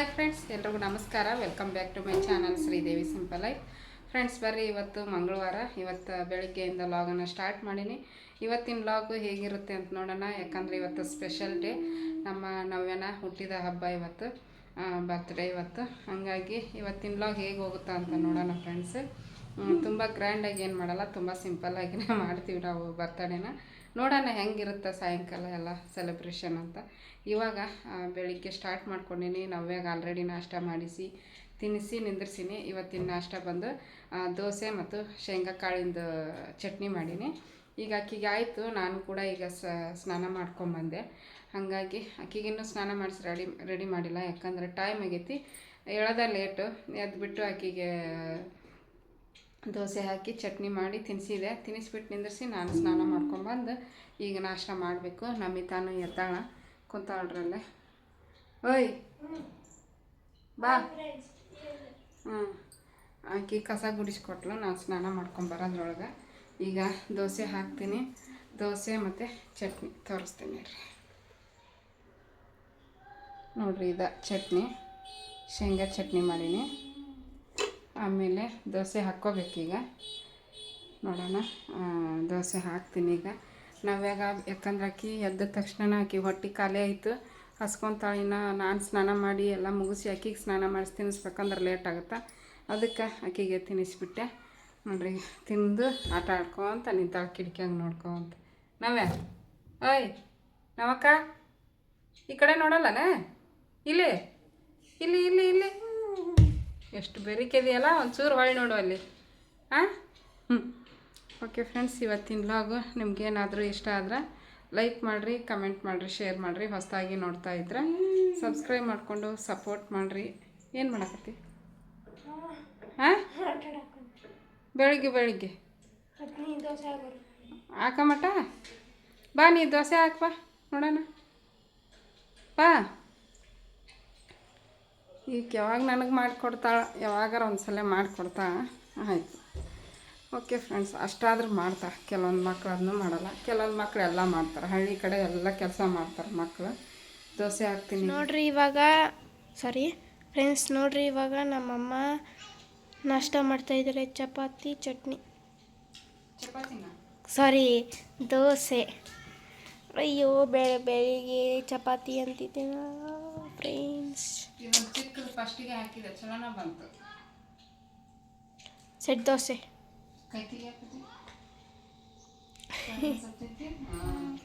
Hi friends ಎಲ್ರಿಗೂ ನಮಸ್ಕಾರ. Welcome back to my channel Sridevi simple life friends ಬರ್ರಿ, ಇವತ್ತು ಮಂಗಳವಾರ. ಇವತ್ತು ಬೆಳಗ್ಗೆಯಿಂದ ಲಾಗನ್ನು ಸ್ಟಾರ್ಟ್ ಮಾಡೀನಿ. ಇವತ್ತಿನ ಲಾಗು ಹೇಗಿರುತ್ತೆ ಅಂತ ನೋಡೋಣ. ಯಾಕಂದರೆ ಇವತ್ತು ಸ್ಪೆಷಲ್ ಡೇ ನಮ್ಮ ನವ್ಯನ ಹುಟ್ಟಿದ ಹಬ್ಬ ಇವತ್ತು ಬರ್ತ್ಡೇ ಇವತ್ತು. ಹಾಗಾಗಿ ಇವತ್ತಿನ ಲಾಗ್ ಹೇಗೆ ಹೋಗುತ್ತಾ ಅಂತ ನೋಡೋಣ ಫ್ರೆಂಡ್ಸ್ ತುಂಬ ಗ್ರ್ಯಾಂಡಾಗಿ ಏನು ಮಾಡಲ್ಲ, ತುಂಬ ಸಿಂಪಲ್ಲಾಗಿನೇ ಮಾಡ್ತೀವಿ ನಾವು ಬರ್ತಡೇನ ನೋಡೋಣ ಹೆಂಗಿರುತ್ತೆ ಸಾಯಂಕಾಲ ಎಲ್ಲ ಸೆಲೆಬ್ರೇಷನ್ ಅಂತ. ಇವಾಗ ಬೆಳಿಗ್ಗೆ ಸ್ಟಾರ್ಟ್ ಮಾಡ್ಕೊಂಡಿನಿ. ನವ್ಯಾಗ ಆಲ್ರೆಡಿ ನಾಷ್ಟ ಮಾಡಿಸಿ, ತಿನ್ನಿಸಿ, ನಿಂದ್ರಿಸೀನಿ. ಇವತ್ತಿನ ನಾಷ್ಟ ಬಂದು ದೋಸೆ ಮತ್ತು ಶೇಂಗಾ ಕಾಳಿಂದು ಚಟ್ನಿ ಮಾಡೀನಿ. ಈಗ ಅಕ್ಕಿಗೆ ಆಯಿತು. ನಾನು ಕೂಡ ಈಗ ಸ್ನಾನ ಮಾಡ್ಕೊಂಬಂದೆ ಹಾಗಾಗಿ ಅಕ್ಕಿಗಿನ್ನೂ ಸ್ನಾನ ಮಾಡಿಸಿ ರೆಡಿ ರೆಡಿ ಮಾಡಿಲ್ಲ. ಯಾಕಂದರೆ ಟೈಮ್ ಆಗೈತಿ. ಹೇಳೋದ ಲೇಟು ಎದ್ಬಿಟ್ಟು ಆಕಿಗೆ ದೋಸೆ ಹಾಕಿ ಚಟ್ನಿ ಮಾಡಿ ತಿನ್ನಿಸಿದೆ ತಿನ್ನಿಸ್ಬಿಟ್ಟು ನಿಂದಿರಿಸಿ ನಾನು ಸ್ನಾನ ಮಾಡ್ಕೊಂಬಂದು ಈಗ ನಾಷ್ಟ ಮಾಡಬೇಕು. ನಮಿತಾನು ಎದ್ದಾಳ. ಕುಂತಾಳ್ರಲ್ಲೇ. ಓಯ್, ಬಾ. ಹ್ಞೂ ಆಕಿ ಕಸ ಗುಡಿಸ್ಕೊಟ್ಲು. ನಾನು ಸ್ನಾನ ಮಾಡ್ಕೊಂಬರೋದ್ರೊಳಗೆ ಈಗ ದೋಸೆ ಹಾಕ್ತೀನಿ. ದೋಸೆ ಮತ್ತು ಚಟ್ನಿ ತೋರಿಸ್ತೀನಿ ರೀ ನೋಡ್ರಿ ಇದು ಚಟ್ನಿ. ಶೇಂಗಾ ಚಟ್ನಿ ಮಾಡೀನಿ. ಆಮೇಲೆ ದೋಸೆ ಹಾಕ್ಕೋಬೇಕೀಗ. ನೋಡೋಣ ದೋಸೆ ಹಾಕ್ತೀನಿ ಈಗ. ನಾವ್ಯಾಗ ಯಾಕಂದ್ರೆ ಅಕ್ಕಿ ಎದ್ದ ತಕ್ಷಣ ಆಕಿ ಹೊಟ್ಟೆ ಖಾಲಿ ಆಯಿತು. ಹಸ್ಕೊಂತಾಳೆ ಇನ್ನು ನಾನು ಸ್ನಾನ ಮಾಡಿ ಎಲ್ಲ ಮುಗಿಸಿ ಅಕ್ಕಿಗೆ ಸ್ನಾನ ಮಾಡಿಸಿ ತಿನ್ನಿಸ್ಬೇಕಂದ್ರೆ ಲೇಟ್ ಆಗುತ್ತೆ? ಅದಕ್ಕೆ ಅಕ್ಕಿಗೆ ತಿನ್ನಿಸ್ಬಿಟ್ಟೆ. ನೋಡ್ರಿ, ತಿಂದು ಆಟ ಆಡ್ಕೊಂತ ನಿಂತಾಳ ಕಿಟಕಿಯಾಗ ನೋಡ್ಕೊಂತ. ನಾವ್ಯಾ? ಓಯ್ ನಮ್ಮಕ್ಕ ಈ ಕಡೆ ನೋಡಲ್ಲನೇ? ಇಲ್ಲಿ? ಇಲ್ಲಿ ಇಲ್ಲಿ ಇಲ್ಲಿ. ಎಷ್ಟು ಬೆರಿಕೆದೆಯಲ್ಲ, ಒಂಚೂರು ಹೊಳ್ಳಿ ನೋಡು ಅಲ್ಲಿ. ಹಾಂ ಹ್ಞೂ ಓಕೆ ಫ್ರೆಂಡ್ಸ್ ಇವತ್ತಿನ ಬ್ಲಾಗು ನಿಮ್ಗೇನಾದರೂ ಇಷ್ಟ ಆದ್ರೆ ಲೈಕ್ ಮಾಡಿರಿ ಕಮೆಂಟ್ ಮಾಡಿರಿ ಶೇರ್ ಮಾಡಿರಿ, ಹೊಸದಾಗಿ ನೋಡ್ತಾ ಇದ್ರೆ. ಸಬ್ಸ್ಕ್ರೈಬ್ ಮಾಡಿಕೊಂಡು ಸಪೋರ್ಟ್ ಮಾಡಿರಿ. ಏನು ಮಾಡಕತ್ತಿ? ಹಾಂ ಬೆಳಿಗ್ಗೆ ಬೆಳಿಗ್ಗೆ. ಹಾಕಮಟ ಬಾ, ನೀ ದೋಸೆ ಹಾಕ್ ಬಾ, ನೋಡೋಣ. ಬಾ. ಈಗ ಯಾವಾಗ ನನಗೆ ಮಾಡಿಕೊಡ್ತಾಳೆ ಯಾವಾಗಾರ ಒಂದ್ಸಲ ಮಾಡಿಕೊಡ್ತಾ ಆಯಿತು. ಓಕೆ ಫ್ರೆಂಡ್ಸ್ ಅಷ್ಟಾದ್ರೂ ಮಾಡ್ತಾ. ಕೆಲವೊಂದು ಮಕ್ಕಳು ಅದನ್ನೂ ಮಾಡಲ್ಲ. ಕೆಲವೊಂದು ಮಕ್ಳು ಎಲ್ಲ ಮಾಡ್ತಾರೆ. ಹಳ್ಳಿ ಕಡೆ ಎಲ್ಲ ಕೆಲಸ ಮಾಡ್ತಾರೆ ಮಕ್ಕಳು ದೋಸೆ ಹಾಕ್ತೀನಿ. ನೋಡ್ರಿ ಇವಾಗ ಸಾರಿ ಫ್ರೆಂಡ್ಸ್ ನೋಡ್ರಿ ಇವಾಗ ನಮ್ಮಮ್ಮ ನಾಷ್ಟ ಮಾಡ್ತಾ ಇದ್ದಾರೆ ಚಪಾತಿ ಚಟ್ನಿ. ಚಪಾತಿನ? ಸಾರಿ ದೋಸೆ. ಅಯ್ಯೋ ಬೆಳೆ ಬೆಳಿಗ್ಗೆ ಚಪಾತಿ ಅಂತಿದ್ದೆ. ಫ್ರೆಂಡ್ಸ್ ಫಸ್ಟಿಗೆ ಹಾಕಿದೆ. ಚಲೋನ ಬಂತು. ಸೆಟ್ ದೋಸೆ.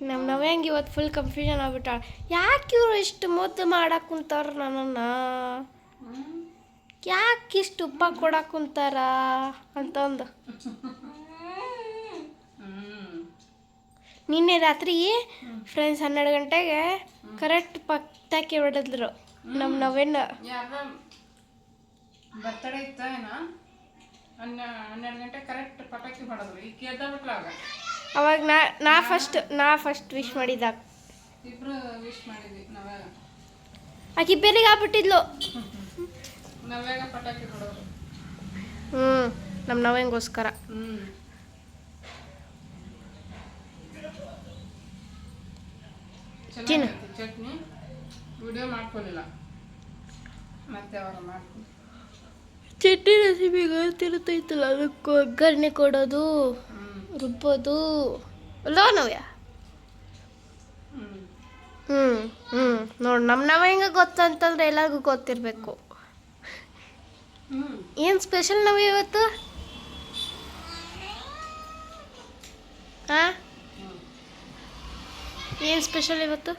ನಮ್ಮ ನವ್ಯಾಂಗ ಇವತ್ತು ಫುಲ್ ಕನ್ಫ್ಯೂಷನ್ ಆಗ್ಬಿಟ್ಟಾಳ ಯಾಕೆ ಇವ್ರು ಇಷ್ಟು ಮುದ್ದು ಮಾಡಕ್ಕೆ ಕುಂತಾರ ನನ್ನನ್ನು? ಯಾಕೆ ಇಷ್ಟು ಉಪ್ಪ ಕೊಡಕ್ಕೆ ಕುಂತಾರ ಅಂತಂದು. ನಿನ್ನೆ ರಾತ್ರಿ ಫ್ರೆಂಡ್ಸ್ ಹನ್ನೆರಡು ಗಂಟೆಗೆ ಕರೆಕ್ಟ್ ಪಕ್ತಾಕಿ ಹೊಡೆದ್ರು. ನಮ್ಮ ನವೇನ ಯಾರ ಬರ್ತಡೇ ಇತ್ತ ಏನ ಹನ್ನೆ ಹನ್ನೆರಡು ಗಂಟೆ ಕರೆಕ್ಟ್ ಪಟಾಕಿ ಹೊಡೆದ್ರು. ಈಗ ಎದ್ದ ಬಿಟ್ಲಾಗ ಅವಾಗ ನಾ ನಾ ಫಸ್ಟ್ ನಾ ಫಸ್ಟ್ ವಿಶ್ ಮಾಡಿದಾಗ ಇಬ್ರು ವಿಶ್ ಮಾಡಿದ್ವಿ ನಾವೇ ಆಕಿ ಬೇರೆಗೆ ಆಗ್ಬಿಟ್ಟಿದ್ಲು. ನಾವೇಗ ಪಟಾಕಿ ಹೊಡೆದ್ರು. ಹ್ಞೂ ನಮ್ಮ ನವೆಂಗೋಸ್ಕರ ಹ್ಞೂ. ಚಟ್ನಿ. ವಿಡಿಯೋ ಮಾಡ್ಕೊಂಡಿಲ್ಲ. ಮತ್ತೆ ಅವರು ಮಾಡ್ಕೊಂಡು ಚಟ್ನಿ ರೆಸಿಪಿ ಗೊತ್ತಿರುತ್ತೈತಲ್ಲ ಅದಕ್ಕೆ ಒಗ್ಗರಣೆ ಕೊಡೋದು ರುಬ್ಬೋದು. ಅಲ್ಲೋ ನವ್ಯ. ಹ್ಞೂ ಹ್ಞೂ ನೋಡಿ ನಮ್ಮ ಹೆಂಗೆ ಗೊತ್ತಂತಂದ್ರೆ ಎಲ್ಲರಿಗೂ ಗೊತ್ತಿರಬೇಕು. ಏನು ಸ್ಪೆಷಲ್ ನಾವು ಇವತ್ತು? ಹಾಂ ಏನು ಸ್ಪೆಷಲ್ ಇವತ್ತು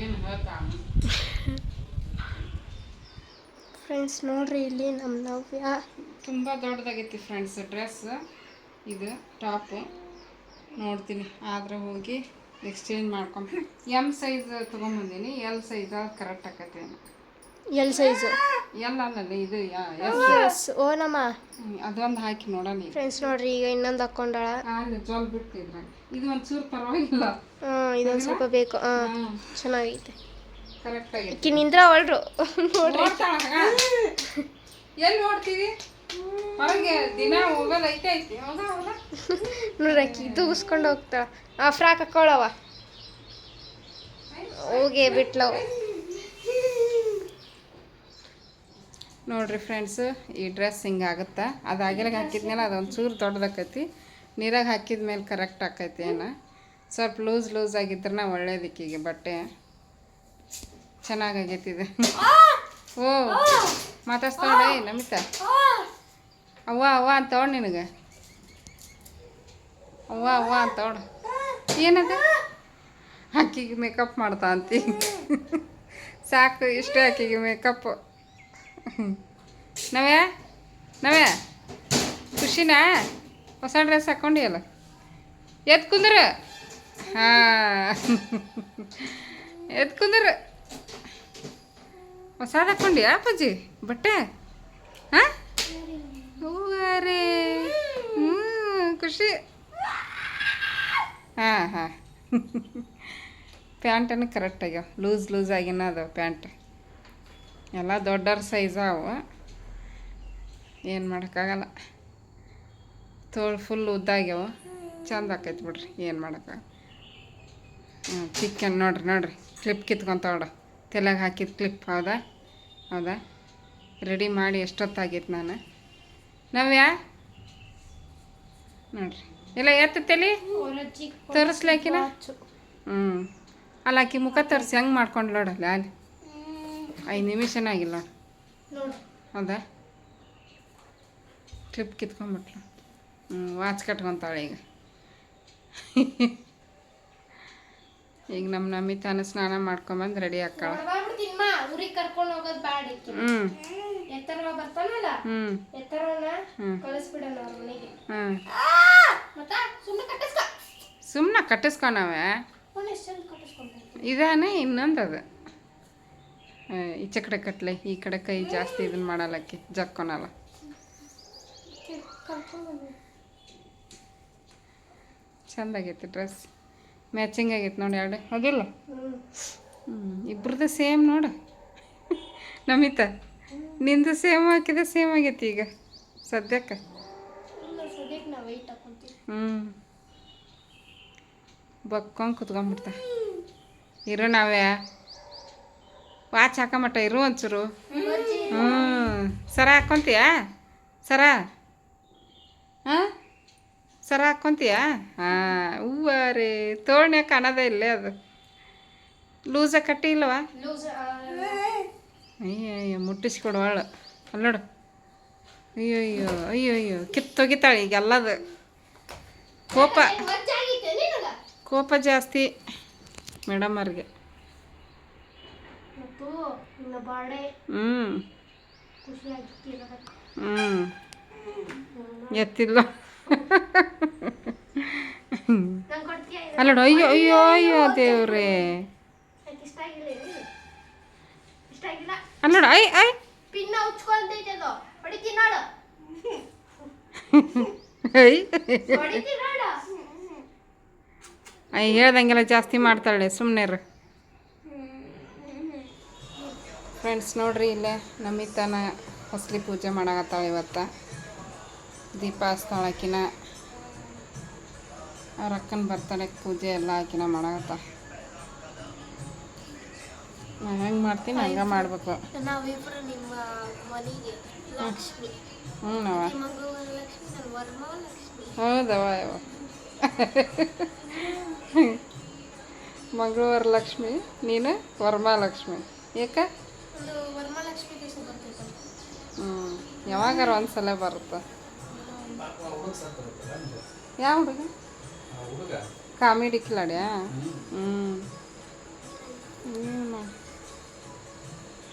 ಏನು ಹೇಳ್ತಾ ಫ್ರೆಂಡ್ಸ್ ನೋಡ್ರಿ ಇಲ್ಲಿ ನಮ್ಮ ನವ್ಯ. ತುಂಬ ದೊಡ್ಡದಾಗೈತಿ ಫ್ರೆಂಡ್ಸ್ ಡ್ರೆಸ್ ಇದು ಟಾಪು ನೋಡ್ತೀನಿ ಆದ್ರೆ ಹೋಗಿ ಎಕ್ಸ್ಚೇಂಜ್ ಮಾಡ್ಕೊಂಡು ಎಂ ಸೈಜ್ ತೊಗೊಂಬಂದೀನಿ ಎಲ್ ಸೈಜ್ ಕರೆಕ್ಟ್ ಆಕತಿ. ಎಲ್ ಸೈಜ್ ಎಲ್ ಅಲ್ಲಲ್ಲ ಇದು ಎಸ್ ಓ ನಮ್ಮ. ಅದೊಂದು ಹಾಕಿ ನೋಡೋಣ ಫ್ರೆಂಡ್ಸ್ ನೋಡ್ರಿ ಈಗ ಇನ್ನೊಂದು ಹಾಕೊಂಡಾಳ. ಜೋಲ್ ಬಿಟ್ಟಿದ್ರಾಗ ಇದು ಒಂಚೂರು ಪರವಾಗಿಲ್ಲ. ಹ್ಞೂ ಇದೊಂದು ಸ್ವಲ್ಪ ಬೇಕು. ಚೆನ್ನಾಗೈತೆ. ಕರೆಕ್ಟಾಗಿ ಇಕ್ಕಿ ನಿಂದ್ರ ಅವಳ್ರು. ನೋಡ್ರಿ. ಎಲ್ಲಿ ನೋಡ್ತೀವಿ? ಹೊರಗೆ ದಿನ ಹೋಗಲ್ಲ ಐತೆ ಐತಿ. ಹೋಗ ನೋಡ್ರಿ ಅಕ್ಕಿ ಇದು ಹೋಗ್ತಾಳ. ಆ ಫ್ರಾಕ್ ಹಾಕೊಳ್ಳವ ಹೋಗೇ ಬಿಟ್ಲವು ನೋಡ್ರಿ ಫ್ರೆಂಡ್ಸ್ ಈ ಡ್ರೆಸ್ ಹಿಂಗೆ ಆಗುತ್ತಾ? ಅದು ಆಗಿರಾಗ ಹಾಕಿದ್ಮೇಲೆ ಅದೊಂದು ಚೂರು ದೊಡ್ಡದಾಕೈತಿ. ನೀರಾಗ ಹಾಕಿದ್ಮೇಲೆ ಕರೆಕ್ಟ್ ಆಕೈತಿ ಏನ? ಸ್ವಲ್ಪ ಲೂಸ್ ಲೂಸ್ ಆಗಿದ್ರೆ ಒಳ್ಳೇದಿಕ್ಕೀಗೆ ಬಟ್ಟೆ. ಚೆನ್ನಾಗಾಗೈತಿ ಇದು. ಓ ಮಾತಾಡ್ಸ್ತಾಳೆ ನಮಿತಾ? ಅವ್ವ ಅವ್ವ ಅಂತ ತಗೊಂಡು ನಿನಗೆ. ಅವ್ವ ಅವ್ವ ಅಂತ ತಗೊಂಡು ಏನದ? ಆಕಿಗೆ ಮೇಕಪ್ ಮಾಡ್ತಾ ಅಂತಿ. ಸಾಕು ಇಷ್ಟೇ ಆಕಿಗೆ ಮೇಕಪ್ ನವ್ಯ? ನವ್ಯ? ಖುಷಿನಾ? ಹೊಸ ಡ್ರೆಸ್ ಹಾಕ್ಕೊಂಡಿಯಲ್ಲ ಎತ್ ಕುಂದ್ರ? ಹಾಂ. ಎತ್ ಕುಂದ್ರ? ಹೊಸದು ಹಾಕ್ಕೊಂಡಿಯಾ ಅಪ್ಪಾಜಿ? ಬಟ್ಟೆ? ಹಾಂ? ಹೂವಾರೇ. ಹ್ಞೂ ಖುಷಿ. ಹಾಂ ಹಾಂ. ಪ್ಯಾಂಟನ್ನು ಕರೆಕ್ಟ್ ಆಗ್ಯಾವ. ಲೂಸ್ ಲೂಸ್ ಆಗಿನ ಅದಾವ ಪ್ಯಾಂಟ್. ಎಲ್ಲ ದೊಡ್ಡವ್ರ ಸೈಜ್ ಅವು. ಏನು ಮಾಡೋಕ್ಕಾಗಲ್ಲ. ತೋಳು ಫುಲ್ ಉದ್ದಾಗ್ಯಾವ ಚಂದ ಆಕೈತಿ ಬಿಡ್ರಿ, ಏನು ಮಾಡೋಕ್ಕಾಗ ಹ್ಞೂ ಚಿಕ್ಕನ್ ನೋಡ್ರಿ ನೋಡ್ರಿ. ಕ್ಲಿಪ್ ನೋಡು ತಲೆಗೆ ಹಾಕಿದ ಕ್ಲಿಪ್ ಹೌದಾ ಹೌದಾ? ರೆಡಿ ಮಾಡಿ ಎಷ್ಟೊತ್ತಾಗೈತೆ ನಾನು? ನವ್ಯಾ? ನೋಡ್ರಿ. ಇಲ್ಲ, ಎತ್ತ ತಲೆ. ತೋರಿಸ್ಲಾಕಿನ ಹ್ಞೂ ಅಲ್ಲ, ಆಕಿ ಮುಖ ತರಿಸಿ, ಹೆಂಗೆ ಮಾಡ್ಕೊಂಡು ನೋಡಲ್ಲ ಅಲ್ಲಿ? ಐದು ನಿಮಿಷನೇ ಆಗಿಲ್ಲ. ನೋಡು ಹೌದಾ? ಕ್ಲಿಪ್ ಕಿತ್ಕೊಂಡ್ಬಿಟ್ಲು. ಹ್ಞೂ ವಾಚ್ ಕಟ್ಕೊತಾಳೆ ಈಗ. ಈಗ ನಮ್ಮ ನಮಿತಾನ ಸ್ನಾನ ಮಾಡ್ಕೊಂಬಂದು ರೆಡಿ ಹಾಕ್ಕಾಳ ಊರಿಗೆ ಕರ್ಕೊಂಡು ಹೋಗೋದು ಬ್ಯಾಡ ಇತ್ತು. ಹ್ಞೂ ಎತ್ತರವ ಬರ್ತಾನಲ್ಲ? ಹ್ಮ್. ಕಳಿಸ್ಬಿಡೋಣ ಅವ್ರ ಮನೆಗೆ. ಹಾಂ ಮತ್ತ? ಸುಮ್ಮನೆ ಕಟ್ಟಿಸ್ಕೊ. ಸುಮ್ಮನೆ ಕಟ್ಟಿಸ್ಕೊಂಡವೆ ಅವ್ನು ಎಷ್ಟು ಇದಾನೆ ಇನ್ನೊಂದು ಅದು ಆ, ಈಚೆ ಕಡೆ ಕಟ್ಲೆ ಈ ಕಡೆ ಕೈ ಜಾಸ್ತಿ ಇದನ್ನ ಮಾಡಲಕ್ಕೆ ಜಕ್ಕೊನಲ್ಲ ಕರ್ಕೊಂಡು ಚಂದ ಆಗೈತಿ ಡ್ರೆಸ್. ಮ್ಯಾಚಿಂಗ್ ಆಗೈತೆ ನೋಡಿ ಎರಡು. ಹೌದಿಲ್ಲ? ಹ್ಞೂ ಇಬ್ರದ್ದು ಸೇಮ್ ನೋಡು. ನಮಿತ ನಿಂದು ಸೇಮ್ ಹಾಕಿದ್ರೆ ಸೇಮ್ ಆಗೈತಿ ಈಗ ಸದ್ಯಕ್ಕೆ. ಹ್ಞೂ ಬಕ್ಕೊಂಡ್ ಕುತ್ಕೊಂಡ್ಬಿಡ್ತ. ಇರು ನಾವೇ. ವಾಚ್ ಹಾಕೊಂಬಟ್ಟ ಇರು ಒಂಚೂರು. ಹ್ಞೂ ಸರ ಹಾಕ್ಕೊಂತೀಯಾ ಸರ. ಹಾಂ? ಸರ ಹಾಕ್ಕೊಂತೀಯಾ ಹಾಂ. ಹೂವ ರೀ. ತೋಳ್ನೆ ಕಾಣೋದೇ ಇಲ್ಲೇ ಅದು. ಲೂಸ ಕಟ್ಟಿ ಇಲ್ಲವಾ? ಅಯ್ಯೋ ಅಯ್ಯೋ ಮುಟ್ಟಿಸ್ಕೊಡುವಳು ಅಲ್ಲಿ ನೋಡು ಅಯ್ಯೋ ಅಯ್ಯೋ ಅಯ್ಯೋ ಅಯ್ಯೋ ಕಿತ್ತೊಗಿತಾಳೆ ಈಗ ಎಲ್ಲದು ಕೋಪ ಕೋಪ ಜಾಸ್ತಿ ಮೇಡಮ್ ಅವ್ರಿಗೆ ಹ್ಞೂ ಹ್ಞೂ ಎತ್ತಿಲ್ಲ ಅಲ್ಲ ಅಯ್ಯೋ ಅಯ್ಯೋ ಅಯ್ಯೋ ದೇವ್ರೇ ಇಷ್ಟ ಆಗಿಲ್ಲ ಇದು. ಇಷ್ಟ ಐ ಐ. ಪಿನ್ನ ನೋಡು. ಐ. ನೋಡು. ಹೇಳ್ದಂಗೆಲ್ಲ ಜಾಸ್ತಿ ಮಾಡ್ತಾಳೆ ಸುಮ್ಮನೆ ರೀ ಫ್ರೆಂಡ್ಸ್ ನೋಡ್ರಿ ಇಲ್ಲೇ ನಮಿತಾನ ಹೊಸಲಿ ಪೂಜೆ ಮಾಡಾಕತ್ತಾಳೆ ಇವತ್ತು. ದೀಪ ಹಚ್ತಾಳೆ ಆಕಿನ ಅವ್ರ ಅಕ್ಕನ ಬರ್ತಾಳೆ ಪೂಜೆ ಎಲ್ಲ ಆಕಿನ ಮಾಡಾಕತ್ತ ನಾನು ಹೆಂಗೆ ಮಾಡ್ತೀನಿ ಹಂಗೆ ಮಾಡಬೇಕು. ನಾವಿಬ್ರು ನಿಮ್ಮ ಮನೆಗೆ ಲಕ್ಷ್ಮಿ. ಹ್ಞೂ ನಾವ. ಮಂಗಳವಾರ ಲಕ್ಷ್ಮಿ ನಾನು ವರ್ಮ ಲಕ್ಷ್ಮಿ. ಹೌದವ ಮಂಗಳವಾರ ಲಕ್ಷ್ಮಿ ನೀನು ವರ್ಮಾಲಕ್ಷ್ಮಿ ಏಕ? ಹ್ಞೂ ಯಾವಾಗಾರ ಒಂದು ಸಲ ಬರುತ್ತೆ ಯಾವ ಹುಡುಗ? ಕಾಮಿಡಿ ಕಿಲಾಡ್ಯಾ? ಹ್ಞೂ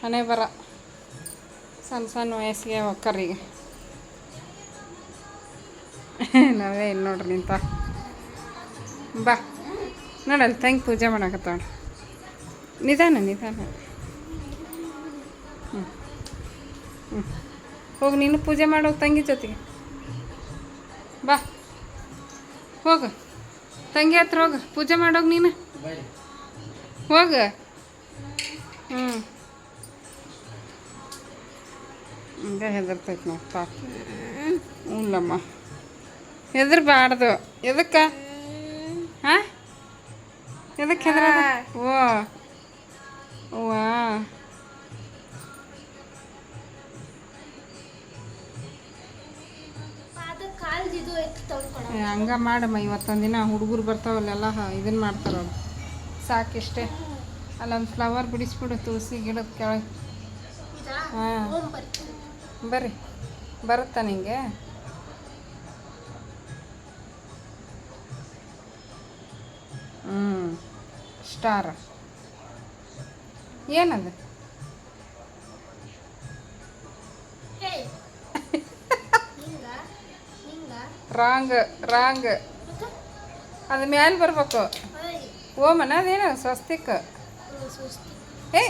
ಹಣೆ ಬರ. ಸಣ್ಣ ಸಣ್ಣ ವಯಸ್ಸಿಗೆ ಒಕ್ಕರಿಗೆ. ನಾವೇ ಇಲ್ಲಿ ನೋಡ್ರಿ ನಿಂತ. ಬಾ. ನೋಡಲ್ಲಿ ತಂಗಿ ಪೂಜೆ ಮಾಡಕತ್ತಾಳ ನಿಧಾನ ನಿಧಾನ. ಹ್ಞೂ ಹ್ಞೂ ಹೋಗಿ ನೀನು ಪೂಜೆ ಮಾಡೋ ತಂಗಿ ಜೊತೆಗೆ. ಬಾ. ಹೋಗು. ತಂಗಿ ಹತ್ರ ಹೋಗ. ಪೂಜೆ ಮಾಡೋಗ ನೀನು. ಹೋಗ. ಹ್ಞೂ ಹಿಂಗೆ ಹೆದರ್ತೈತೆ ನಾವು ಪಾಪ ಹ್ಞೂಲ್ಲಮ್ಮ ಹೆದರ್ಬಾರ್ದು. ಎದಕ್ಕೆ? ಹಾಂ? ಎದಕ್ಕೆ ಹೆದರ ಓ. ವಾ ಹಂಗ ಮಾಡಮ್ಮ ಇವತ್ತೊಂದು ದಿನ ಹುಡುಗರು ಬರ್ತಾವಲ್ಲೆಲ್ಲ ಮಾಡ್ತಾರೆ ಅವ್ರು. ಸಾಕಿಷ್ಟೇ ಅಲ್ಲೊಂದು ಫ್ಲವರ್ ಬಿಡಿಸ್ಬಿಡು ತುಳಸಿ ಗಿಡದ ಕೆಳಗೆ. ಹಾಂ. ಬರ್ರಿ. ಬರುತ್ತಾ ನಿಂಗೆ? ಹ್ಞೂ ಸ್ಟಾರ ಏನದು? Wrong wrong. ಅದು ಮ್ಯಾಲೆ ಬರ್ಬೇಕು. ಓಮನ ಅದೇನು, ಸ್ವಸ್ತಿಕ್? ಏ.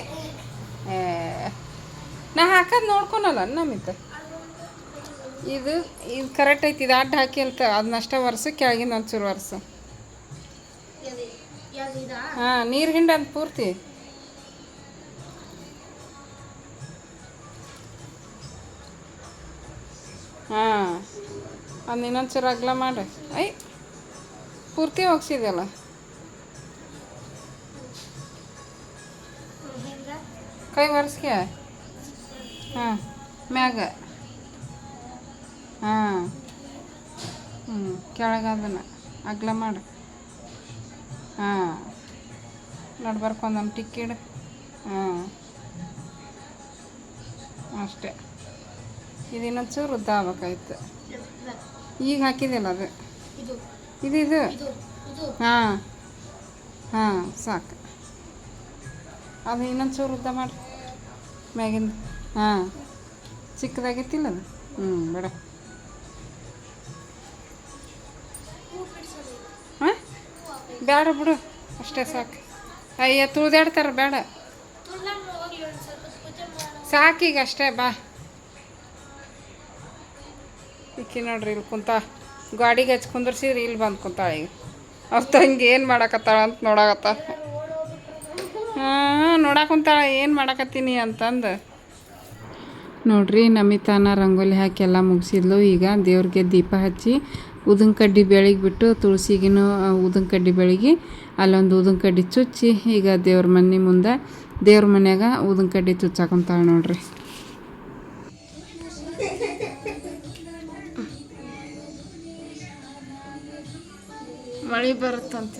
ನಾ ಹಾಕೋದು ನೋಡ್ಕೊಳಲ್ಲ ನಮಿತ ಇದು ಇದು ಕರೆಕ್ಟ್ ಐತಿ ಇದು ಅಡ್ಡ ಹಾಕಿ ಅಂತ ಅದನ್ನಷ್ಟ ಒರೆಸು ಕೆಳಗಿನ ಒಂಚೂರು ಇದಾ ಹಾಂ ನೀರು ಹಿಂಡ ಅಂತ ಪೂರ್ತಿ. ಹಾಂ ಅದು ಇನ್ನೊಂಚೂರು ಅಗ್ಲ ಮಾಡಿ. ಐ ಪೂರ್ತಿ ಹಿಂಗ. ಕೈ ಒರೆಸ್ಕೆ ಹಾಂ. ಮ್ಯಾಗ. ಹಾಂ. ಹ್ಞೂ ಕೆಳಗೆ ಅದನ್ನು. ಅಗ್ಲ ಮಾಡು. ಹಾಂ. ನಡ್ಬಾರ್ಕ ಒಂದೊಂದು ಟಿಕ್ಕಿಡು ಹಾಂ. ಅಷ್ಟೇ. ಇದು ಇನ್ನೊಂದು ಚೂರು ಉದ್ದ ಆಗ್ಬೇಕಾಯ್ತು. ಈಗ ಹಾಕಿದೆಯಲ್ಲ ಅದು. ಇದು. ಇದು ಇದು. ಇದು ಇದು. ಹಾಂ. ಹಾಂ ಸಾಕು. ಅದು ಇನ್ನೊಂದು ಚೂರು ಉದ್ದ ಮಾಡಿ. ಮ್ಯಾಗಿಂದ. ಹಾಂ. ಚಿಕ್ಕದಾಗಿತ್ತಿಲ್ಲ ಹ್ಞೂ ಬೇಡ. ಹೂ? ಬೇಡ ಬಿಡು, ಅಷ್ಟೇ ಸಾಕು. ಅಯ್ಯ, ತುಳ್ದಾಡ್ತಾರೆ, ಬೇಡ. ಸಾಕೀಗ ಅಷ್ಟೇ, ಬಾ. ಇಕ್ಕಿ ನೋಡ್ರಿ, ಇಲ್ಲಿ ಕುಂತ. ಗಾಡಿಗೆ ಹಚ್ಚಿ ಕುಂದ್ರಿಸಿದ್ರಿ ಇಲ್ಲಿ ಬಂದು ಕುಂತಾಳ ಈಗ. ಅವ್ರ ತಂಗಿ ಏನು ಮಾಡಕತ್ತಾಳ ಅಂತ ನೋಡಾಕತ್ತ ಹಾಂ ನೋಡಕ್ಕೆ ಕುಂತಾಳ ಏನು ಮಾಡಕತ್ತೀನಿ ಅಂತಂದು. ನೋಡ್ರಿ, ನಮಿತಾನ ರಂಗೋಲಿ ಹಾಕಿ ಎಲ್ಲ ಮುಗಿಸಿದ್ಲು. ಈಗ ದೇವ್ರಿಗೆ ದೀಪ ಹಚ್ಚಿ ಉದ್ದಿನ ಕಡ್ಡಿ ಬೆಳಗ್ಗೆ ಬಿಟ್ಟು ತುಳಸಿಗಿನೂ ಉದನ್ ಕಡ್ಡಿ ಬೆಳಗ್ಗೆ ಅಲ್ಲೊಂದು ಉದನ್ ಕಡ್ಡಿ ಚುಚ್ಚಿ ಈಗ ದೇವ್ರ ಮನೆ ಮುಂದೆ, ದೇವ್ರ ಮನ್ಯಾಗ ಉದನ್ ಕಡ್ಡಿ ಚುಚ್ಚಾಕೊಂತಾಳೆ ನೋಡ್ರಿ. ಮಳೆ ಬರುತ್ತಂತ.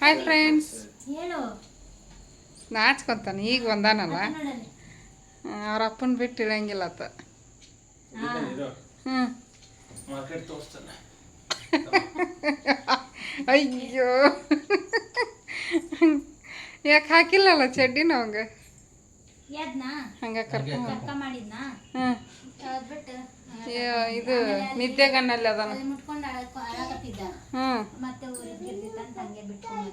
ಹಾಯ್ ಫ್ರೆಂಡ್ಸ್ ನಾಚ್ಕೊತಾನೆ ಈಗ ಬಂದಾನಲ್ಲ? ಅವ್ರ ಅಪ್ಪನ ಬಿಟ್ಟು ಇಳಂಗಿಲ್ಲ ಆತ ಅಯ್ಯೋ. ಯಾಕೆ ಹಾಕಿಲ್ಲಲ್ಲ ಚಡ್ಡಿನ ಅವಂಗ? ಹಂಗ ಹಂಗೆ ಕರ್ಕೊಂಡು ಕರ್ಕ ಮಾಡಿದ್ನಾ? ಇದು ನಿದ್ದೆಗಣ್ಣಲ್ಲಿ ಅದಾನ. ಹ್ಞೂ ಮತ್ತೆ ಊರಿಗೆ ಹಂಗೆ ಬಿಟ್ಕೊಂಡ್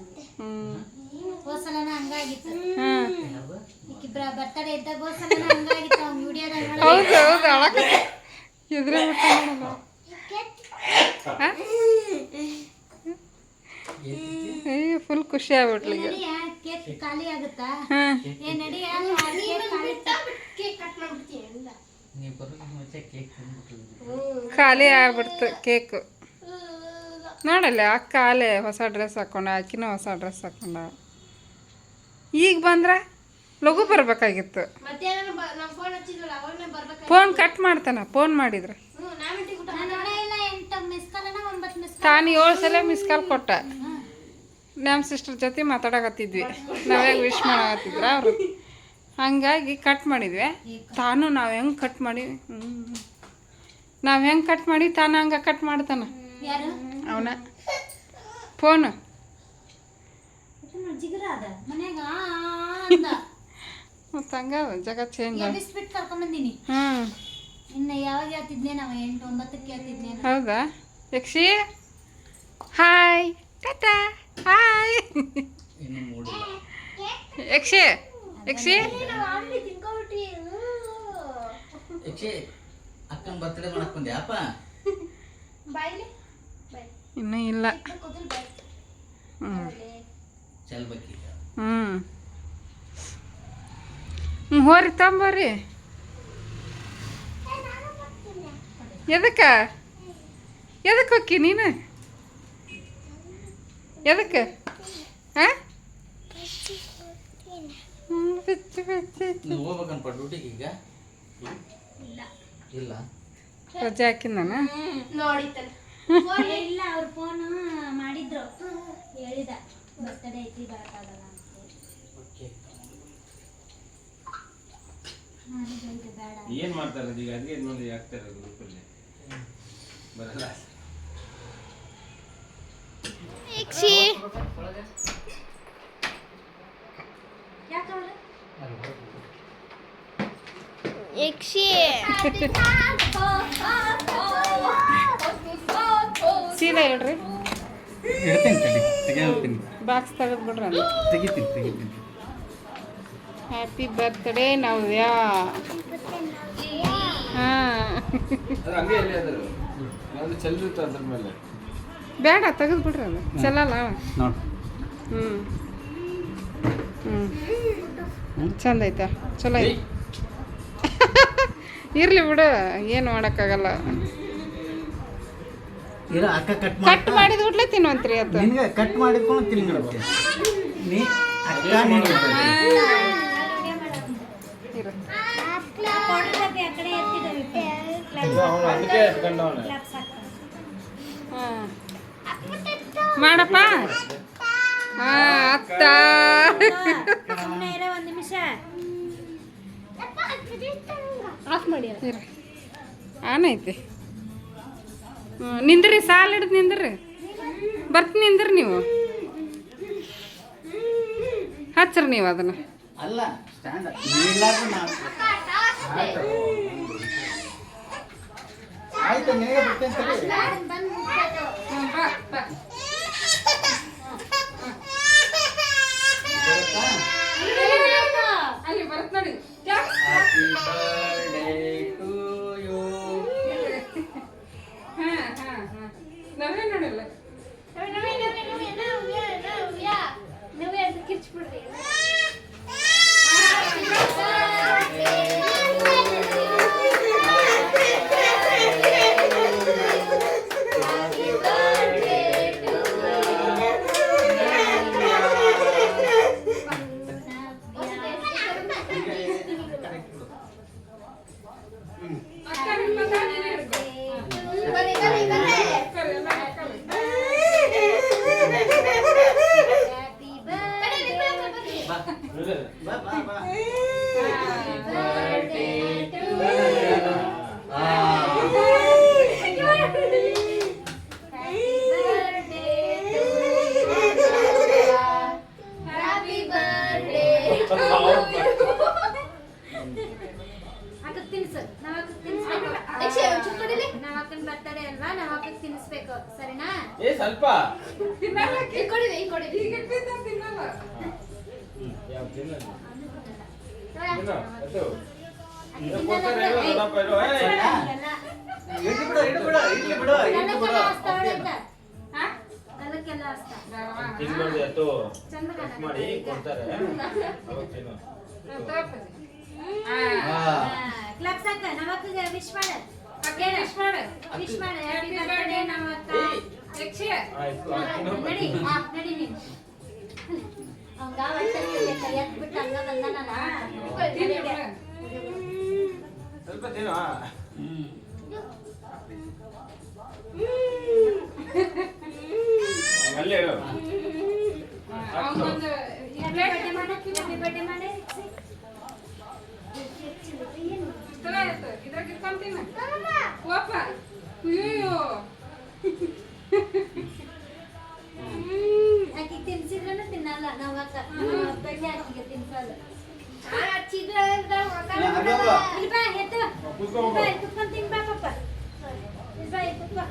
ಹೋದ್ ಸಲನ ಹಂಗಾಗಿತ್ತು. ಹ್ಞೂ ಈಕಿಬ್ರ ಬರ್ತಡೇ ಇದ್ದಾಗ ಹೋದ್ ಸಲನ ಹಂಗಾಗಿತ್ತು. ಅವ್ನ ವಿಡಿಯೋದಾಗ ಹೌದು ಹೌದು ಅಳಕ ಎದುರೇ ಬಿಟ್ಟ ಫುಲ್ ಖುಷಿ ಆಗ್ಬಿಟ್ಲಿಗೆ ಖಾಲಿ ಆಗುತ್ತಾ? ಹಾಂ. ಏ ನಡಿಯ ಕೇಕ್ ಕಟ್ ಮಾಡ್ಬಿಡ್ತೀನಿ ಅಂದ ನೀವು ಬರೋದು ಮುಂಚೆ ಕೇಕ್ ತಿಂದ್ಬಿಟ್ಟಿದ್ರಿ ಖಾಲಿ ಆಗ್ಬಿಡ್ತು ಕೇಕು ನೋಡಲ್ಲ ಅಕ್ಕ ಅಲ್ಲೇ ಹೊಸ ಡ್ರೆಸ್ ಹಾಕೊಂಡ ಆಕಿನೂ ಹೊಸ ಡ್ರೆಸ್ ಹಾಕೊಂಡ. ಈಗ ಬಂದ್ರ ಲಘು ಬರ್ಬೇಕಾಗಿತ್ತು. ಫೋನ್ ಕಟ್ ಮಾಡ್ತಾನ ಫೋನ್ ಮಾಡಿದ್ರೆ. ತಾನು ಏಳು ಸಲ ಮಿಸ್ ಕಾಲ್ ಕೊಟ್ಟ. ನಮ್ಮ ಸಿಸ್ಟರ್ ಜೊತೆ ಮಾತಾಡಕತ್ತಿದ್ವಿ. ನಾವ್ಯಾಗ ವಿಶ್ ಮಾಡಕತ್ತಿದ್ರ ಅವರು. ಹಂಗಾಗಿ ಕಟ್ ಮಾಡಿದ್ವಿ. ತಾನು ನಾವು ಹೆಂಗೆ ಕಟ್ ಮಾಡಿ ನಾವು ಹೆಂಗೆ ಕಟ್ ಮಾಡಿ ತಾನು ಹಂಗೆ ಕಟ್ ಮಾಡ್ತಾನ. ಯಾರು? ಅವನ. ಫೋನು. ಮತ್ತು ಹಂಗ ಜಗ ಚೇಂಜ್ ಎಬ್ಬಿಸ್ಬಿಟ್ಟು ಕರ್ಕೊಂಡ್ ಬಂದೀನಿ. ಹ್ಞೂ ಇನ್ನು ಯಾವಾಗ ಹೇಳ್ತಿದ್ನೆ? ನಾವು ಎಂಟು ಒಂಬತ್ತಕ್ಕೆ ಹೇಳ್ತಿದ್ನೆ ಹೌದಾ? ಯಕ್ಷಿ? Hi tata hi Yakshi? ಯಕ್ಷಿ? Yakshi ಅಕ್ಕನ ಬರ್ತಡೇ ಮಾಡಕ್ ಬಂದೆ ಅಪ್ಪ? ಬಾಯ್ಲಿ? ಬಾಯ್. ಇನ್ನೂ ಇಲ್ಲ. ಹ್ಞೂ ಚಲ್ ಬಕ್ಕಿ. ಹ್ಞೂ ಹ್ಞೂ ಹೋರಿ ತಂಬರ್ರಿ ಎದಕ್ಕೆ? ಎದಕ್ಕೆ ಹೊಕ್ಕಿ ನೀನು? ಎದಕ್ಕೆ ಹಾಂ? ನೀವು ಹೋಗ್ಬೇಕನ್ಪ ಡ್ಯೂಟಿಗೆ ಈಗ? ಇಲ್ಲ. ರಜೆ ಹಾಕಿದ್ದಾನ? ನೋಡಿತಲ್ಲ ಇಲ್ಲ ಅವ್ರ ಫೋನ್ ಮಾಡಿದ್ರು. ಹೇಳಿದ ಬರ್ತಡೇ ಐತಿ ಬರಕ್ಕಾಗಲ್ಲ ಏನ್ ಮಾಡ್ತಾರೆ ಈಗ? ಹಂಗೆ ನೋಡಿ ಆಗ್ತಾರೆ ಗ್ರೂಪಲ್ಲಿ ಬರಲ್ಲ ಯಕ್ಷಿ ಯಾಕವ್ರೆ ಯಕ್ಷಿ ಸೀದಾ ಹೇಳ್ರಿ. ಇಡ್ತೀನಿ ತಡಿ ತೆಗೆದ್ತೀನಿ ಬಾಕ್ಸ್ ತೆಗೆದು ಬಿಡ್ರಿ ಅದು. ತೆಗಿತೀನಿ ತೆಗಿತೀನಿ. Happy birthday Navya. ಬೇಡ ತೆಗೆದು ಬಿಡ್ರಿ ಅದು. ಚಲಲ್ಲ ನೋಡು. ಹ್ಞೂ ಹ್ಞೂ ಚಂದ ಐತೆ. ಚಲೋ ಐತೆ. ಇರ್ಲಿ ಬಿಡು ಏನು ಮಾಡೋಕ್ಕಾಗಲ್ಲ. ಇರೋ ಅಕ್ಕ ಕಟ್ ಕಟ್ ಮಾಡಿದ ಕೂಡ ತಿನ್ನುವಂತ್ರಿ ಅದು. ನಿನ್ಗೆ ಕಟ್ ಮಾಡಿದ್ಕೊಂಡು ನೀ ಅಕ್ಕ ನೀನು ಮಾಡಪ್ಪ. ಹಾ ಅತ್ತ. ಒಂದು ನಿಮಿಷ. ಆಫ್ ಮಾಡಿ ಆನ್ ಐತಿ. ನಿಂದ್ರಿ ಸಾಲ ಹಿಡಿದು ನಿಂದ್ರಿ. ಬರ್ತೀನಿ ನಿಂದ್ರಿ ನೀವು. ಹಚ್ಚ್ರಿ ನೀವು ಅದನ್ನು. ಅಲ್ಲ ಸ್ಟ್ಯಾಂಡ್ ನೀಲಾದ್ರೂ ನಾನು ಆಯ್ತು. ಬಾ ಬಾ ಬಾ ಬರ್ತ್ಡೇ ಮಾಡ ಅಂಗ ಬಂದ ಇದ್ರಾಗ ಸ್ವಲ್ಪ ತಿನ್ನು. ಓಪ. Iya. Aquí te enseño no tener la navaja. Estoy aquí que te enseño. Ah, chido, es la navaja. Le va, le va,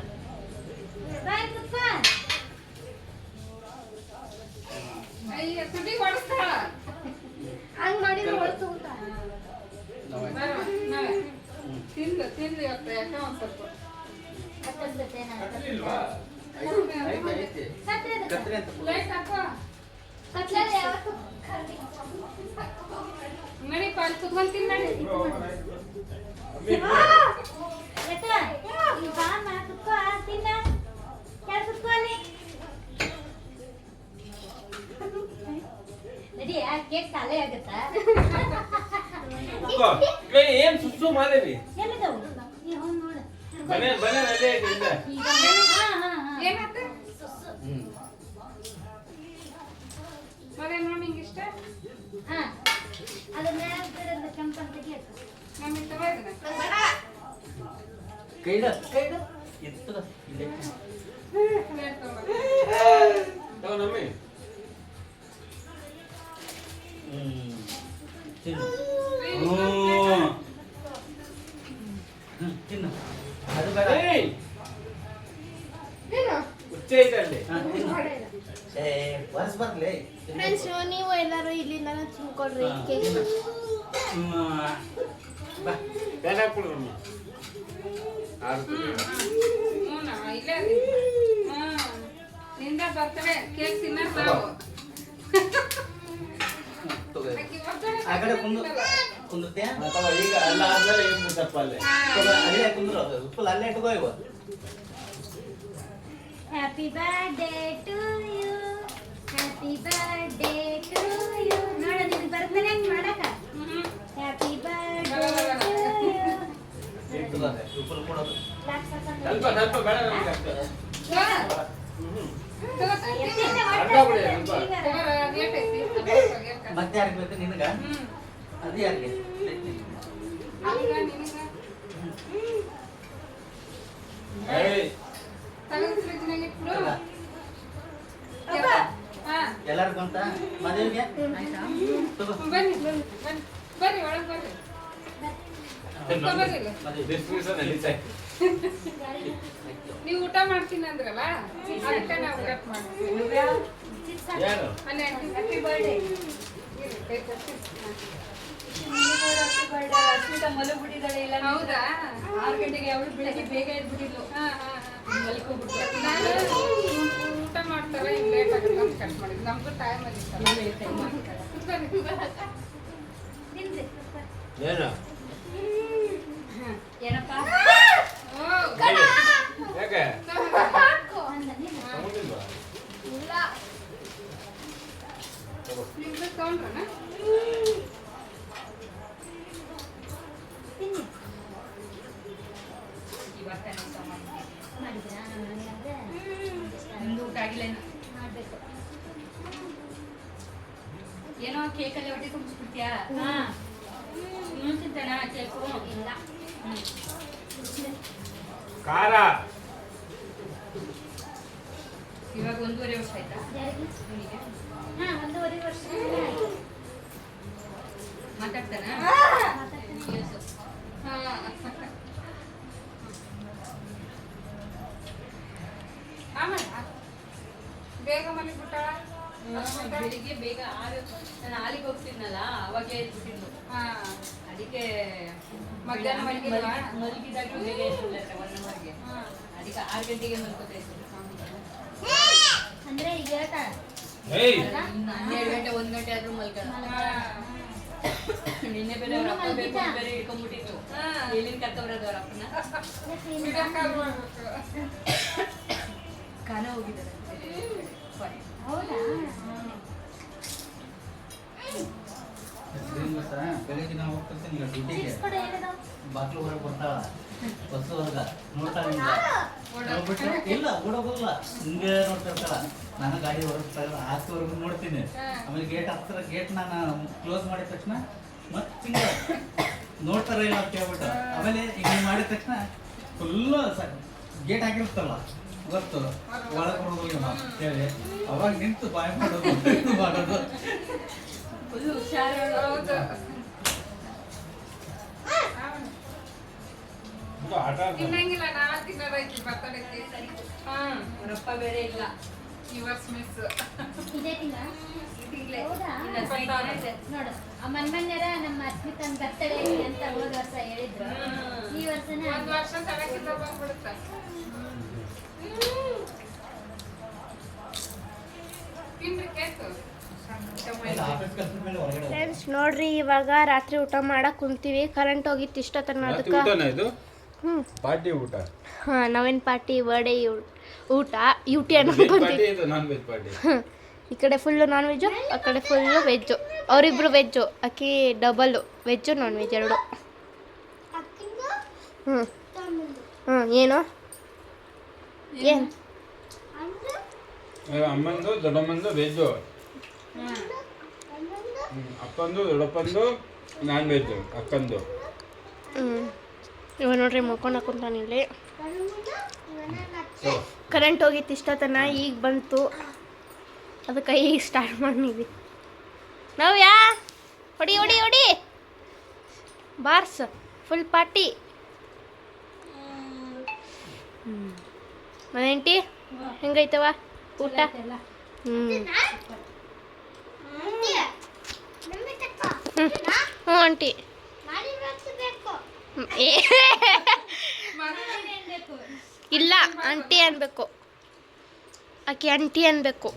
mummy ತಗೋ ಇದನ್ನ ಕೈಡ ಕೈಡ ಎತ್ತದ ಇಲ್ಲೇ ಪ್ಲೇಟ್ ತಗೋ ತಗೋ ಅಥವಾ ಈಗ ಅಲ್ಲ ಆದ್ಮೇಲೆ ಕುಂದ್ರು happy birthday to you happy birthday to you ನೋಡ ನೀನು ಬರ್ತಾನೆ ಹೆಂಗ್ ಮಾಡಕ. Happy birthday. ಟು ಯು ಕೊಡೋದು ಸ್ವಲ್ಪ ಬೇಡ ನಮ್ಗೆ ಅಷ್ಟೇ ಮತ್ತೆ ಯಾರಿಗೆ ಬೇಕು ನಿನಗ ಅದು ಯಾರಿಗೆ ಎಲ್ಲಾರ್ಗು ಅಂತ ಮದುವೆಗೆ ಬನ್ನಿ ಬನ್ನಿ ಬನ್ನಿ ಒಳಗೆ ಬರ್ರಿ. ನೀವು ಊಟ ಮಾಡ್ತೀನಿ ಅಂದ್ರಲ್ಲ ಅದಕ್ಕೆ ನಾವು ಕಟ್ ಮಾಡ್ತೀವಿ ಹನ್ನೆರಡು ಹ್ಯಾಪಿ ಬರ್ಡೇ ಮಲಗ್ಬಿಟ್ಟಿದ್ದಾಳೆ ಇಲ್ಲ ಹೌದಾ? ಆರು ಗಂಟೆಗೆ ಅವಳು ಬೆಳಗ್ಗೆ ಬೇಗ ಎದ್ಬಿಟ್ಟಿದ್ಲು. ಹಾ, ಹಾ, ಹಾ. ಮಲ್ಕೊಂಡ್ಬಿಟ್ಟು ನಾನು ಊಟ ಮಾಡ್ತಾರೆ ಲೇಟ್ ಆಗುತ್ತೆ ಅಂತ ಕಟ್ ಮಾಡಿದ್ವಿ ನಮಗೂ ಟೈಮ್ ಆಗಿತ್ತಲ್ಲ ಏನಪ್ಪ? ಓ, ಯಾಕೆ? ನಿಮ್ದು? ಏನೋ ಕೇಕಲ್ಲಿ ಹೊಟ್ಟೆ ತುಂಬಿಸ್ಬಿಡ್ತೀಯಾ? ತಿಂತಾನ ಕೇಕು. ಇಲ್ಲ. ಖಾರ. ಇವಾಗ ಒಂದೂವರೆ ವರ್ಷ ಆಯ್ತಾ? ಒಂದೂವರೆ ವರ್ಷ. ಮಾತಾಡ್ತಾನ? ಬೇಗ ಮನೆ ಆಮೇಲೆ ಬೇಗ ಮಲಗಿಬಿಟ್ಟಾಳ? ಬೆಳಿಗ್ಗೆ ಬೇಗ ಆರು ನಾನು ಹಾಲಿಗೆ ಹೋಗ್ತಿದ್ನಲ್ಲ ಅವಾಗೇ ಎದ್ಬಿಟ್ಟಿದ್ಲು ಹಾ. ಅದಕ್ಕೆ ಮಧ್ಯಾಹ್ನ ಬೇಗ ಒನ್ ಅವರ್ಗೆ. ಅದಕ್ಕೆ ಆರು ಗಂಟೆಗೆ ಮಲ್ಕೋತಾ ಇದ್ದೆ ಅಂದ್ರೆ ಈಗ ಹೇಳ್ತಾಳ ಹನ್ನೆರಡು ಗಂಟೆ ಒಂದು ಗಂಟೆ ಆದ್ರೂ ಮಲ್ಕೊಳ್ಳ ಹಾ. ನಿನ್ನೆ ಬೇರೆ ಅವ್ರ ಅಪ್ಪ ಬೇಕು ಬೇರೆ ಇಟ್ಕೊಂಡ್ಬಿಟ್ಟಿತ್ತು ಹಾ. ಎಲ್ಲಿಂದ ಕರ್ಕೊಂಬರೋದು ಅವ್ರ ಅಪ್ಪನ? ಕಾನ ಹೋಗಿದ್ದಾರೆ. ಹೌದಾ? ಏನ್ ಗೊತ್ತಾ ಬೆಳಿಗ್ಗೆ ನಾವು ಹೋಗ್ತಿರ್ತೀನಿ ಈಗ ಡ್ಯೂಟಿಗೆ ಬಾಗ್ಲು ಹೊರಗೆ ಬರ್ತಾಳ. ಬಸ್ ಹೊರಗ. ನೋಡ್ತಾಳ ಹಿಂಗ ನೋಡ್ಬಿಟ್ಟು ಇಲ್ಲ ಓಡೋಗೋದಿಲ್ಲ ಹಿಂಗೆ ನೋಡ್ತಿರ್ತಾಳ. ನಾನು ಗಾಡಿ ಹೊರಗ್ತಾ ಇಲ್ಲ ಹಾಕೋವರೆಗೂ ನೋಡ್ತೀನಿ. ಆಮೇಲೆ ಗೇಟ್ ಹತ್ತಿರ ಗೇಟ್ ನಾನು ಕ್ಲೋಸ್ ಮಾಡಿದ ತಕ್ಷಣ ಮತ್ತೆ ಹಿಂಗ ನೋಡ್ತಾರ ಇಲ್ಲ ಅಂತ ಕೇಳ್ಬಿಟ್ಟು ಆಮೇಲೆ ಹಿಂಗೆ ಮಾಡಿದ ತಕ್ಷಣ ಫುಲ್ ಗೇಟ್ ಹಾಕಿರ್ತಲ್ಲ ಗೊತ್ತು? ಒಳಗೆ ಬರೋದಿಲ್ಲ ಹೇಳಿ ಅವಾಗ ನಿಂತು ಬಾಯ್ ಮಾಡೋದು ಮಾಡೋದು. ಫುಲ್ ಹುಷಾರು. ತಿನ್ನಂಗಿಲ್ಲ ನಾವ ತಿನ್ನೋದೈತಿ ಬರ್ತಡೇ ಹ್ಮ್ ರಪ್ಪ ಬೇರೆ ಇಲ್ಲ. ಯುವರ್ಸ್ ಮಿಸ್ ಇದೇ? ಇದೆ. ನೋಡು ಆ ಮನ್ಮನ್ಯರ ನಮ್ಮ ಅಸ್ಮಿತನ್ ಬರ್ತಡೇ ಅಂತ ಹೋದ ವರ್ಷ ಹೇಳಿದ್ರು. ಈ ವರ್ಷನ ಒಂದು ವರ್ಷ ತಡಕಿಂದ ಬಂದ್ಬಿಡುತ್ತೆ. ತಿನ್ರಿ ಕೇಕು. ಫ್ರೆಂಡ್ಸ್ ನೋಡ್ರಿ ಇವಾಗ ರಾತ್ರಿ ಊಟ ಮಾಡಕ್ ಕುಂತೀವಿ. ಕರೆಂಟ್ ಹೋಗಿತ್ತು ಇಷ್ಟೊತ್ತನ ಅದಕ್ಕೆ ಹ್ಮ್. ಪಾರ್ಟಿ ಊಟ? ಹಾ ನಾವೇನ್ ಪಾರ್ಟಿ ಬರ್ಡೇ ಊಟ? ಯೂಟಿ ಅನ್ಕೊಂತೀವಿ ವೆಜ್ ವೆಜ್ ಈ ಕಡೆ ಫುಲ್ಲು ನಾನ್ ವೆಜ್ಜು ಆ ಕಡೆ ಫುಲ್ಲು ವೆಜ್ಜು ಅವರಿಬ್ರು ವೆಜ್ಜು ಅಕ್ಕಿ ಡಬಲ್ಲು ವೆಜ್ಜು ನಾನ್ ವೆಜ್ ಎರಡು. ಹ್ಞೂ ಹ್ಞೂ ಏನು? ಏನು? ಅಮ್ಮಂದು ದೊಡ್ಡಮ್ಮಂದು ವೆಜ್ಜು ಅಪ್ಪಂದು ದೊಡ್ಡಪ್ಪಂದು ನಾನ್ ವೆಜ್ ಅಕ್ಕಂದು. ಹ್ಞೂ ಇವ ನೋಡ್ರಿ ಮಕ್ಕೊಂಡ್ ಹಾಕೊಂತಾನೆ ಇಲ್ಲಿ. ಕರೆಂಟ್ ಹೋಗಿತ್ತು ಇಷ್ಟೊತ್ತನ ಈಗ ಬಂತು. ಅದಕ್ಕೆ ಈಗ ಸ್ಟಾರ್ಟ್ ಮಾಡಿದ್ವಿ. ನಾವು ಯಾ? ಹೊಡಿ ಹೊಡಿ ಹೊಡಿ. ಬಾರ್ಸ್ ಫುಲ್ ಪಾರ್ಟಿ ಮನೇಂಟಿ ಹೆಂಗೈತವ? ಊಟ? ಹ್ಞೂ ಹ್ಞೂ ಆಂಟಿ. ಇಲ್ಲ ಆಂಟಿ ಅನ್ಬೇಕು. ಆಕೆ ಆಂಟಿ ಅನ್ಬೇಕು.